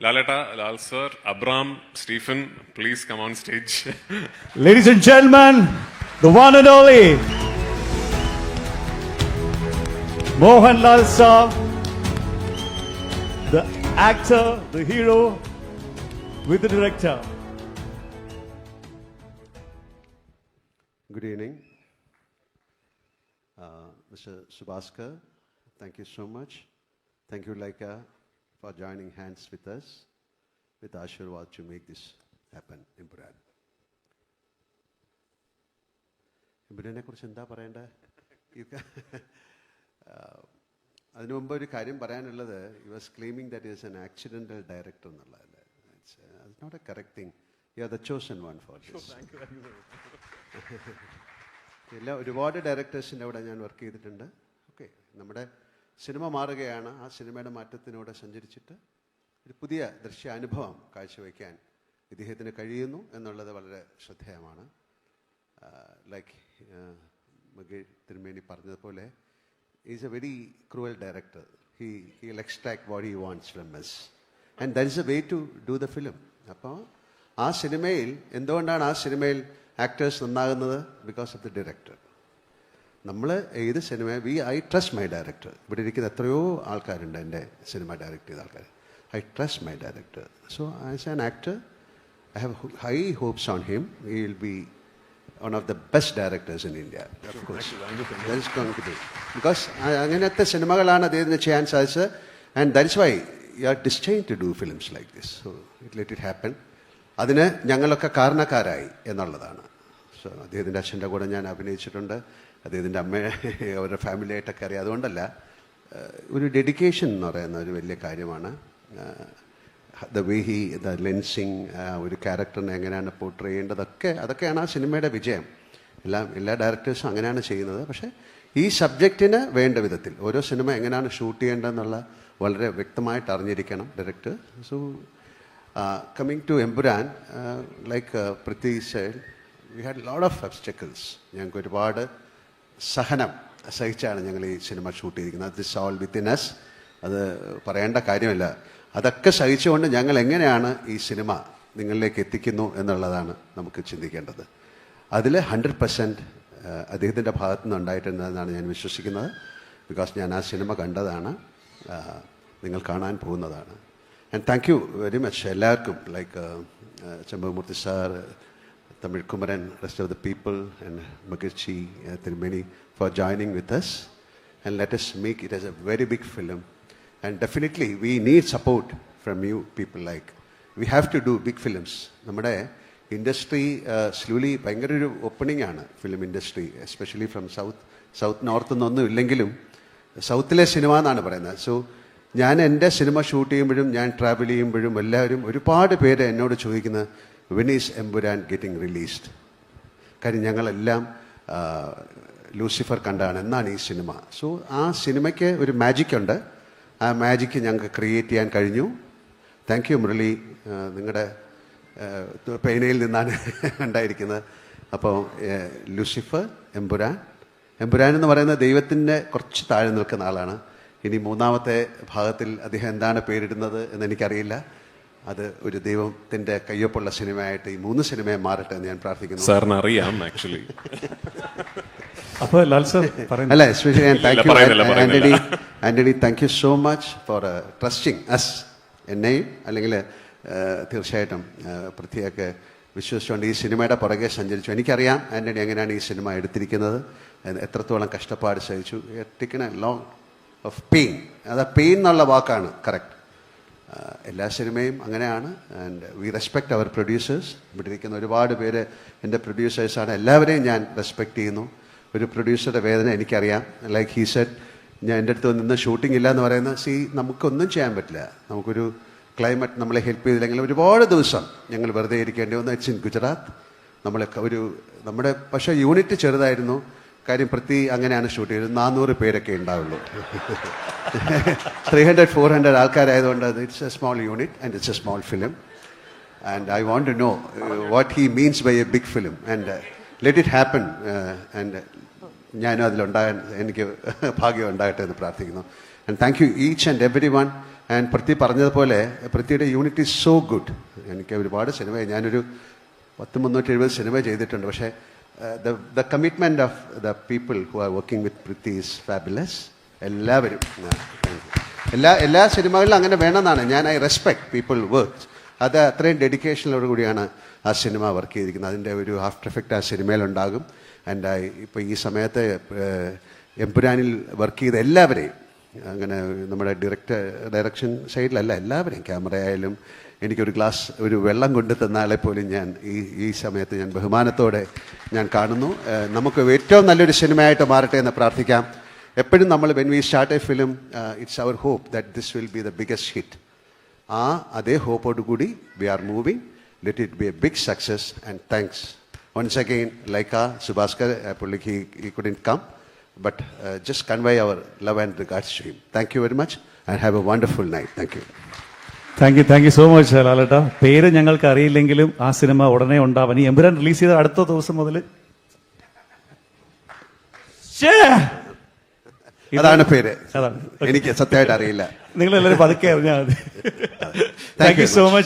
Lalata, Lal sir, Abram, Stephen, please come on stage. Ladies and gentlemen, the one and only Mohan Lal sir, the actor, the hero, with the director. Good evening, uh, Mr. Subaskar. Thank you so much. Thank you, Laika, for joining hands with us, with Ashirwad to make this happen in Brad. കുറിച്ച് എന്താ പറയേണ്ടത് Uh, അതിനു മുമ്പ് ഒരു കാര്യം പറയാനുള്ളത് you was claiming that is an accidental director എന്നുള്ളതല്ലേ? It's not a correct thing you are the chosen one for this എല്ലാ ഒരുപാട് ഡയറക്ടേഴ്സിന്റെ അവിടെ ഞാൻ വർക്ക് ചെയ്തിട്ടുണ്ട്. ഓക്കെ നമ്മുടെ സിനിമ മാറുകയാണ്. ആ സിനിമയുടെ മാറ്റത്തിനൂടെ സഞ്ചരിച്ചിട്ട് ഒരു പുതിയ ദൃശ്യാനുഭവം കാഴ്ചവെക്കാൻ ഇദ്ദേഹത്തിന് കഴിയുന്നു എന്നുള്ളത് വളരെ ശ്രദ്ധേയമാണ്. ലൈക്ക് മകേഷ് തിരുമേനി പറഞ്ഞതുപോലെ is a very cruel director he he extract what he wants from us and that is a way to do the film അപ്പോൾ ആ സിനിമയിൽ എന്തുകൊണ്ടാണ് ആ സിനിമയിൽ ആക്ടേഴ്സ് നന്നാകുന്നത്? ബിക്കോസ് ഓഫ് ദി ഡയറക്ടർ നമ്മൾ ഏത് cinema we I trust my director. ഇവിടെ ഇരിക്കുന്ന എത്രയോ ആൾക്കാരുണ്ട് എന്റെ സിനിമ ഡയറക്റ്റ് ചെയ്ത ആൾക്കാർ I trust my director. So as an actor I have high hopes on him. He will be one of the best directors in India because അങ്ങനത്തെ സിനിമകളാണ് അദ്ദേഹത്തിന് ചെയ്യാൻ സാധിച്ചത് and that's why you are destined to do films like this so it let it happen അതിന് ഞങ്ങളൊക്കെ കാരണക്കാരായി എന്നുള്ളതാണ്. So അദ്ദേഹത്തിന്റെ അച്ഛന്റെ കൂടെ ഞാൻ അഭിനയിച്ചിട്ടുണ്ട്. അദ്ദേഹത്തിന്റെ അമ്മ അവരുടെ ഫാമിലിയായിട്ടൊക്കെ അറിയാം. അതുകൊണ്ടല്ല ഒരു ഡെഡിക്കേഷൻ എന്ന് പറയുന്ന ഒരു വലിയ കാര്യമാണ്. The way he the lensing ഒരു ക്യാരക്ടറിനെ എങ്ങനെയാണ് പോർട്ട് ചെയ്യേണ്ടതൊക്കെ അതൊക്കെയാണ് ആ സിനിമയുടെ വിജയം. എല്ലാം എല്ലാ ഡയറക്ടേഴ്സും അങ്ങനെയാണ് ചെയ്യുന്നത്. പക്ഷേ ഈ സബ്ജക്റ്റിന് വേണ്ട വിധത്തിൽ ഓരോ സിനിമ എങ്ങനെയാണ് ഷൂട്ട് ചെയ്യേണ്ടതെന്നുള്ള വളരെ വ്യക്തമായിട്ട് അറിഞ്ഞിരിക്കണം director so coming to Empuraan like side we had load of obstacles ഞങ്ങൾക്ക് ഒരുപാട് സഹനം സഹിച്ചാണ് ഞങ്ങൾ ഈ സിനിമ ഷൂട്ട് ചെയ്തിരിക്കുന്നത്. ദിസ് ഓൾ ഇൻ എസ് അത് പറയേണ്ട കാര്യമില്ല. അതൊക്കെ സഹിച്ചുകൊണ്ട് ഞങ്ങൾ എങ്ങനെയാണ് ഈ സിനിമ നിങ്ങളിലേക്ക് എത്തിക്കുന്നു എന്നുള്ളതാണ് നമുക്ക് ചിന്തിക്കേണ്ടത്. അതിൽ ഹൺഡ്രഡ് പെർസെന്റ് അദ്ദേഹത്തിന്റെ ഭാഗത്തു നിന്ന് ഉണ്ടായിട്ടുണ്ടെന്നാണ് ഞാൻ വിശ്വസിക്കുന്നത്. ബിക്കോസ് ഞാൻ ആ സിനിമ കണ്ടതാണ്. നിങ്ങൾ കാണാൻ പോകുന്നതാണ്. And thank you very much എല്ലാവർക്കും like ചെമ്പമൂർത്തി sir Tamil Kumaran, rest of the people, and Magachi, uh, Tirumeni for joining with us. And let us make it as a very big film. And definitely, we need support from you people like. We have to do big films. നമ്മുടെ industry slowly ഭയങ്കര ഒരു opening ആണ് film industry especially from south south north നിന്നൊന്നും ഇല്ലെങ്കിലും സൗത്തിലെ cinema എന്നാണ് പറയുന്നത് so ഞാൻ എന്റെ സിനിമ ഷൂട്ട് ചെയ്യുമ്പോഴും ഞാൻ ട്രാവൽ ചെയ്യുമ്പോഴും എല്ലാവരും ഒരുപാട് പേര് എന്നോട് ചോദിക്കുന്നത് വെൻ എമ്പുരാൻ ഗെറ്റിംഗ് റിലീസ്ഡ് കാര്യം ഞങ്ങളെല്ലാം ലൂസിഫർ കണ്ടാണ്. എന്നാണ് ഈ സിനിമ. സോ ആ സിനിമയ്ക്ക് ഒരു മാജിക് ഉണ്ട്. ആ മാജിക്ക് ഞങ്ങൾക്ക് ക്രിയേറ്റ് ചെയ്യാൻ കഴിഞ്ഞു. Thank you Murali. നിങ്ങളുടെ പേനയിൽ നിന്നാണ് ഉണ്ടായിരിക്കുന്നത്. അപ്പോൾ ലൂസിഫർ എമ്പുരാൻ എമ്പുരാൻ എന്ന് പറയുന്നത് ദൈവത്തിന്റെ കുറച്ച് താഴെ നിൽക്കുന്ന ആളാണ്. ഇനി മൂന്നാമത്തെ ഭാഗത്തിൽ അദ്ദേഹം എന്താണ് പേരിടുന്നത് എന്ന് എനിക്കറിയില്ല. അത് ഒരു ദൈവത്തിന്റെ കയ്യൊപ്പുള്ള സിനിമയായിട്ട് ഈ മൂന്ന് സിനിമയെ മാറട്ടെ എന്ന് ഞാൻ പ്രാർത്ഥിക്കുന്നു. സാറിന് അറിയാം ആക്ച്വലി അപ്പൊ ലാൽ സർ പറയുന്നു. അല്ല എസ്പെഷ്യലി ഞാൻ thank you Antony Antony thank you so much for trusting us എന്നെയും അല്ലെങ്കിൽ തീർച്ചയായിട്ടും പൃഥ്വിയൊക്കെ വിശ്വസിച്ചുകൊണ്ട് ഈ സിനിമയുടെ പുറകെ സഞ്ചരിച്ചു. എനിക്കറിയാം ആന്റണി എങ്ങനെയാണ് ഈ സിനിമ എടുത്തിരിക്കുന്നത്. എത്രത്തോളം കഷ്ടപ്പാട് സഹിച്ചു. എത്തിക്കണ ലോങ് ഓഫ് പെയിൻ അത് പെയിൻ എന്നുള്ള വാക്കാണ് കറക്റ്റ് എല്ലാ സിനിമയും അങ്ങനെയാണ്. And we respect our producers ഇവിടെ ഇരിക്കുന്ന ഒരുപാട് പേര് എന്റെ പ്രൊഡ്യൂസേഴ്സാണ് എല്ലാവരെയും ഞാൻ റെസ്പെക്ട് ചെയ്യുന്നു. ഒരു പ്രൊഡ്യൂസറുടെ വേദന എനിക്കറിയാം. ലൈക്ക് ഹീ സെറ്റ് ഞാൻ എന്റെ അടുത്ത് നിന്ന് ഷൂട്ടിംഗ് ഇല്ല എന്ന് പറയുന്നത് സി നമുക്കൊന്നും ചെയ്യാൻ പറ്റില്ല. നമുക്കൊരു ക്ലൈമറ്റ് നമ്മളെ ഹെൽപ്പ് ചെയ്തില്ലെങ്കിൽ ഒരുപാട് ദിവസം ഞങ്ങൾ വെറുതെ ഇരിക്കേണ്ടി വന്നു. ഇറ്റ്സ് ഇൻ ഗുജറാത്ത് നമ്മളെ ഒരു നമ്മുടെ പക്ഷേ യൂണിറ്റ് ചെറുതായിരുന്നു. കാര്യം പ്രതി അങ്ങനെയാണ് ഷൂട്ട് ചെയ്തത്. നാനൂറ് പേരൊക്കെ ഉണ്ടാവുള്ളൂ. ത്രീ ഹൺഡ്രഡ് ഫോർ ഹൺഡ്രഡ് ആൾക്കാരായതുകൊണ്ട് അത് it's a small unit and it's a small film and I want to know what he means by a big film and let it happen and ഞാനും അതിലുണ്ടാകാൻ എനിക്ക് ഭാഗ്യം ഉണ്ടാകട്ടെ എന്ന് പ്രാർത്ഥിക്കുന്നു. And thank you each and every one and Prithvi പറഞ്ഞതുപോലെ പൃഥ്വിയുടെ unit is so good എനിക്ക് ഒരുപാട് സിനിമ ഞാനൊരു പത്ത് മുന്നൂറ്റി എഴുപത് സിനിമ ചെയ്തിട്ടുണ്ട്. പക്ഷേ the commitment of the people who are working with Prithvi is fabulous. എല്ലാവരും. എല്ലാ എല്ലാ സിനിമകളിലും അങ്ങനെ വേണമെന്നാണ് ഞാൻ ഐ റെസ്പെക്ട് പീപ്പിൾ വർക്ക് അത് അത്രയും ഡെഡിക്കേഷനോട് കൂടിയാണ് ആ സിനിമ വർക്ക് ചെയ്തിരിക്കുന്നത് അതിന്റെ ഒരു ആഫ്റ്റർ എഫക്റ്റ് ആ സിനിമയിലുണ്ടാകും ആൻഡ് ഇപ്പോൾ ഈ സമയത്ത് എംപുരാനിൽ വർക്ക് ചെയ്ത എല്ലാവരെയും അങ്ങനെ നമ്മുടെ ഡിറക്റ്റ് ഡയറക്ഷൻ സൈഡിലല്ല എല്ലാവരെയും ക്യാമറ ആയാലും എനിക്കൊരു ഗ്ലാസ് ഒരു വെള്ളം കൊണ്ടു തന്നാളെ പോലും ഞാൻ ഈ ഈ സമയത്ത് ഞാൻ ബഹുമാനത്തോടെ ഞാൻ കാണുന്നു. നമുക്ക് ഏറ്റവും നല്ലൊരു സിനിമയായിട്ട് മാറട്ടെ എന്ന് പ്രാർത്ഥിക്കാം. എപ്പോഴും നമ്മൾ when we start a film it's our hope that this will be the biggest hit ആ അതേ ഹോപ്പോട് കൂടി we are moving let it be a big success and thanks once again like Subhaskar പുള്ളിക്ക് ഈ couldn't come uh, just convey our love and regards to him. Thank you very much and have a wonderful night. Thank you. Thank you thank you so much ലാലേട്ട. പേര് ഞങ്ങൾക്ക് അറിയില്ലെങ്കിലും ആ cinema ഉടനെ ഉണ്ടാവാൻ ഈ എമ്പുരാൻ റിലീസ് ചെയ്ത അടുത്ത ദിവസം മുതൽ. അതാണ് പേര്. അതാണ്. എനിക്ക് സത്യമായിട്ട് അറിയില്ല. നിങ്ങൾ എല്ലാവരും പതുക്കെ അറിഞ്ഞാൽ മതി. Thank you so much